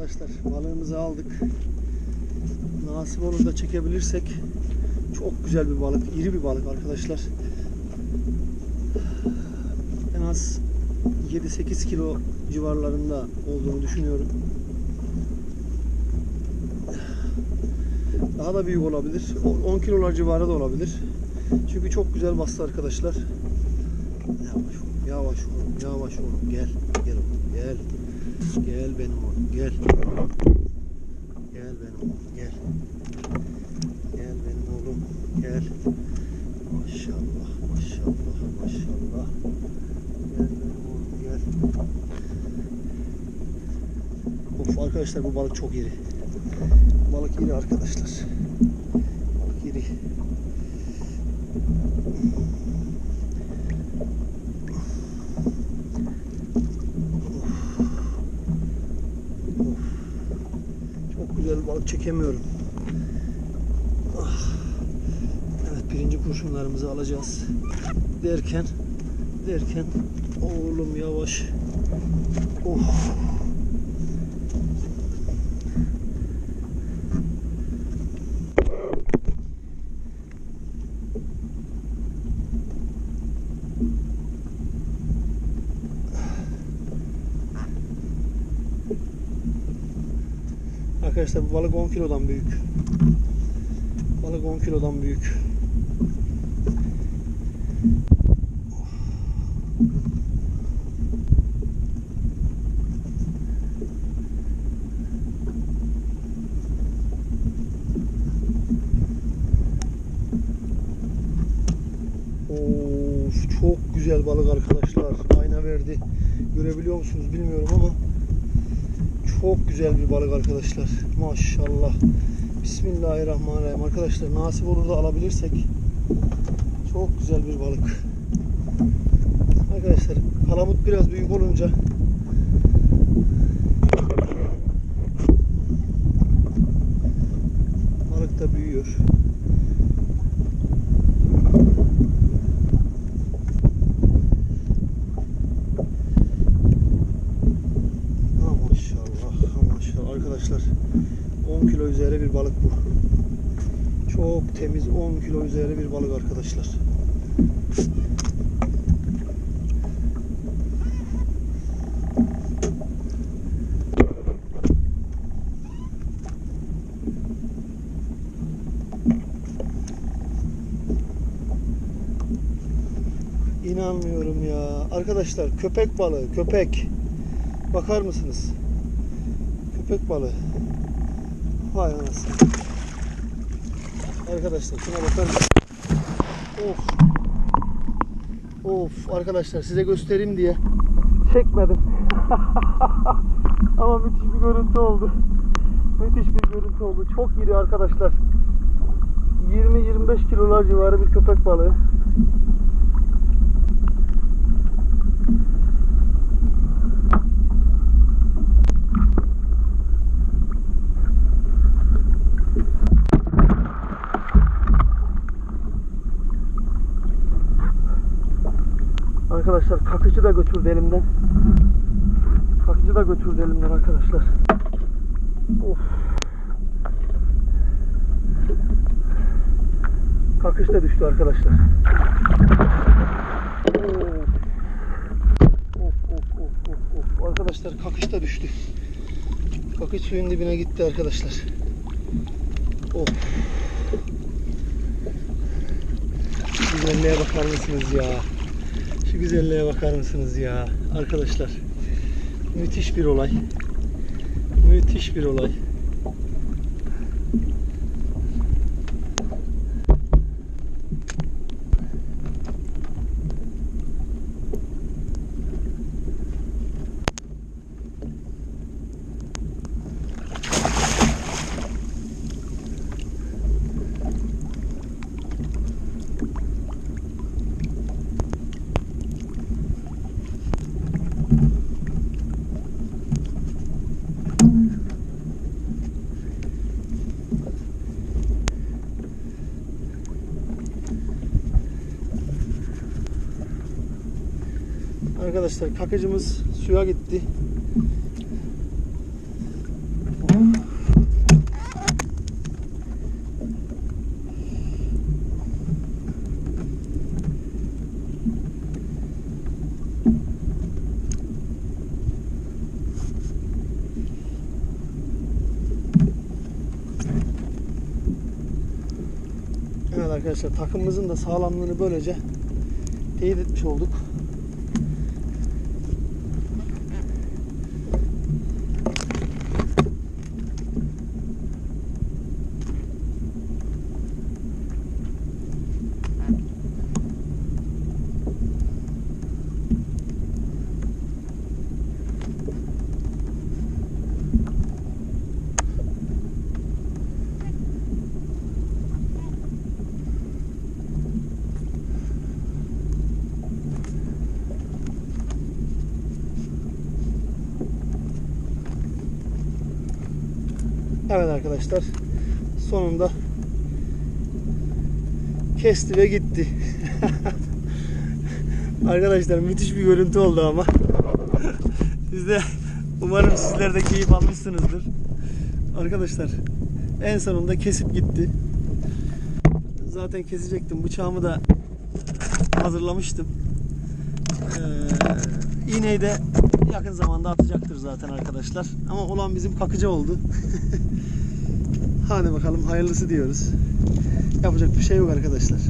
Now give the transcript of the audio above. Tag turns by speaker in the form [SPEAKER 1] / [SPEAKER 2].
[SPEAKER 1] arkadaşlar balığımızı aldık. Nasip olur da çekebilirsek çok güzel bir balık, iri bir balık arkadaşlar. En az 7-8 kilo civarlarında olduğunu düşünüyorum. Daha da büyük olabilir. 10 kilolar civarı da olabilir. Çünkü çok güzel bastı arkadaşlar. Yavaş oğlum, yavaş oğlum, yavaş oğlum. Gel, gel oğlum, gel. Gel benim oğlum, gel. Gel benim oğlum, gel. Gel benim oğlum, gel. Maşallah, maşallah, maşallah. Gel benim oğlum, gel. Of arkadaşlar bu balık çok iri. Balık iri arkadaşlar. Balık iri. Of. Çok güzel balık çekemiyorum. Ah. Evet birinci kurşunlarımızı alacağız. Derken derken oğlum yavaş. Of. Arkadaşlar bu balık 10 kilodan büyük. Balık 10 kilodan büyük. Of çok güzel balık arkadaşlar. Ayna verdi. Görebiliyor musunuz bilmiyorum ama çok güzel bir balık arkadaşlar. Maşallah. Bismillahirrahmanirrahim. Arkadaşlar nasip olur da alabilirsek çok güzel bir balık. Arkadaşlar palamut biraz büyük olunca balık da büyüyor. Ha maşallah, Arkadaşlar 10 kilo üzeri bir balık bu. Çok temiz 10 kilo üzeri bir balık arkadaşlar. İnanmıyorum ya. Arkadaşlar köpek balığı, köpek. Bakar mısınız? Köpek balığı. Vay anasını. Arkadaşlar şuna bakar? Of. Of arkadaşlar size göstereyim diye çekmedim. Ama müthiş bir görüntü oldu. Müthiş bir görüntü oldu. Çok iri arkadaşlar. 20-25 kilolar civarı bir köpek balığı. Arkadaşlar kakıcı da götürdü elimden. Kakıcı da götürdü elimden arkadaşlar. Of. Kakış da düştü arkadaşlar. Of. Of of of of. Arkadaşlar kakış da düştü. Kakış suyun dibine gitti arkadaşlar. Of. Güzelliğe bakar mısınız ya? Şu güzelliğe bakar mısınız ya? Arkadaşlar. Müthiş bir olay. Müthiş bir olay. arkadaşlar kakıcımız suya gitti. Evet arkadaşlar takımımızın da sağlamlığını böylece teyit etmiş olduk. Evet arkadaşlar sonunda kesti ve gitti. arkadaşlar müthiş bir görüntü oldu ama. Siz de umarım sizler de keyif almışsınızdır. Arkadaşlar en sonunda kesip gitti. Zaten kesecektim. Bıçağımı da hazırlamıştım. Ee, iğneyi de yakın zamanda atacaktır zaten arkadaşlar. Ama olan bizim kakıcı oldu. Hadi bakalım hayırlısı diyoruz. Yapacak bir şey yok arkadaşlar.